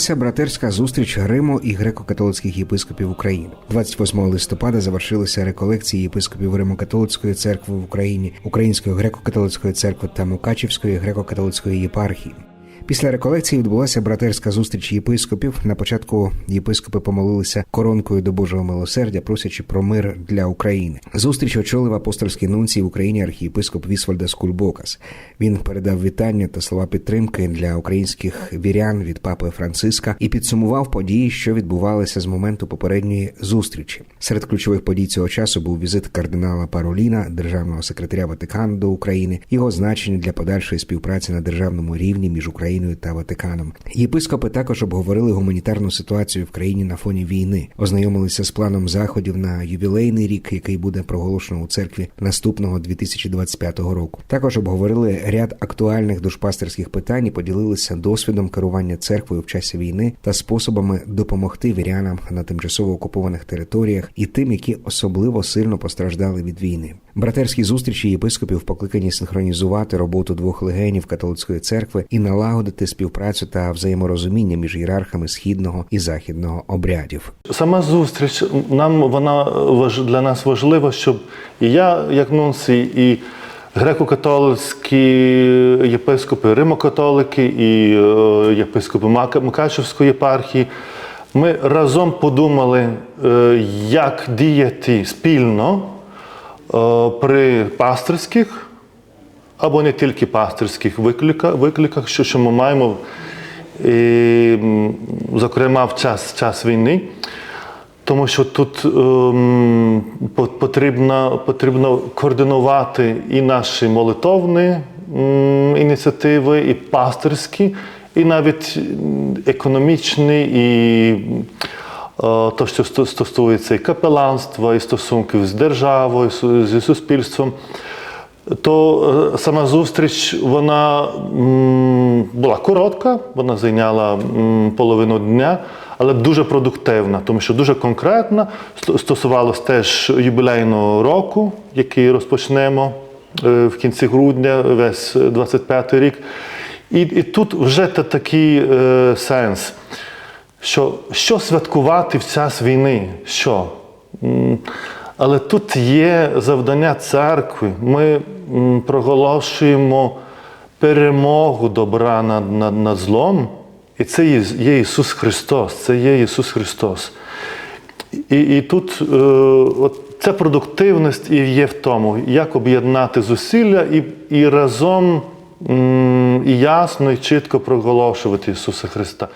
відбулася братерська зустріч Риму і греко-католицьких єпископів України. 28 листопада завершилися реколекції єпископів Римо-католицької церкви в Україні, Української греко-католицької церкви та Мукачівської греко-католицької єпархії. Після реколекції відбулася братерська зустріч єпископів. На початку єпископи помолилися коронкою до Божого милосердя, просячи про мир для України. Зустріч очолив апостольський нунцій в Україні архієпископ Вісвальдас Кульбокас. Він передав вітання та слова підтримки для українських вірян від папи Франциска і підсумував події, що відбувалися з моменту попередньої зустрічі. Серед ключових подій цього часу був візит кардинала Пароліна, державного секретаря Ватикану до України, його значення для подальшої співпраці на державному рівні між Україною та Ватиканом. Єпископи також обговорили гуманітарну ситуацію в країні на фоні війни, ознайомилися з планом заходів на ювілейний рік, який буде проголошено у церкві наступного 2025 року. Також обговорили ряд актуальних душпастерських питань і поділилися досвідом керування церквою в часі війни та способами допомогти вірянам на тимчасово окупованих територіях і тим, які особливо сильно постраждали від війни. Братерські зустрічі єпископів покликані синхронізувати роботу двох легенів католицької церкви і налагодити співпрацю та взаєморозуміння між ієрархами східного і західного обрядів. Сама зустріч нам вона для нас важлива, щоб і я, як нунцій, і греко-католицькі єпископи, римокатолики, і е, єпископи Мака- Мукачевської єпархії. Ми разом подумали, е, як діяти спільно при пастирських або не тільки пастирських викликах, що, що ми маємо, і, зокрема, в час, час війни. Тому що тут ем, потрібно, потрібно координувати і наші молитовні м, ініціативи, і пастирські, і навіть економічні, і е, то, що стосується і капеланства, і стосунків з державою, зі суспільством. То е, сама зустріч вона була коротка, вона зайняла половину дня, але дуже продуктивна, тому що дуже конкретна. Ст- Стосувалось теж юбілейного року, який розпочнемо е, в кінці грудня, весь 25-й рік. І, і тут вже та такий е, сенс, що, що святкувати в час війни? Що? Але тут є завдання церкви. Ми проголошуємо перемогу добра над, над, над злом. І це є, Ісус Христос, це є Ісус Христос. І, і тут е, от ця продуктивність і є в тому, як об'єднати зусилля і, і разом м, і ясно, і чітко проголошувати Ісуса Христа.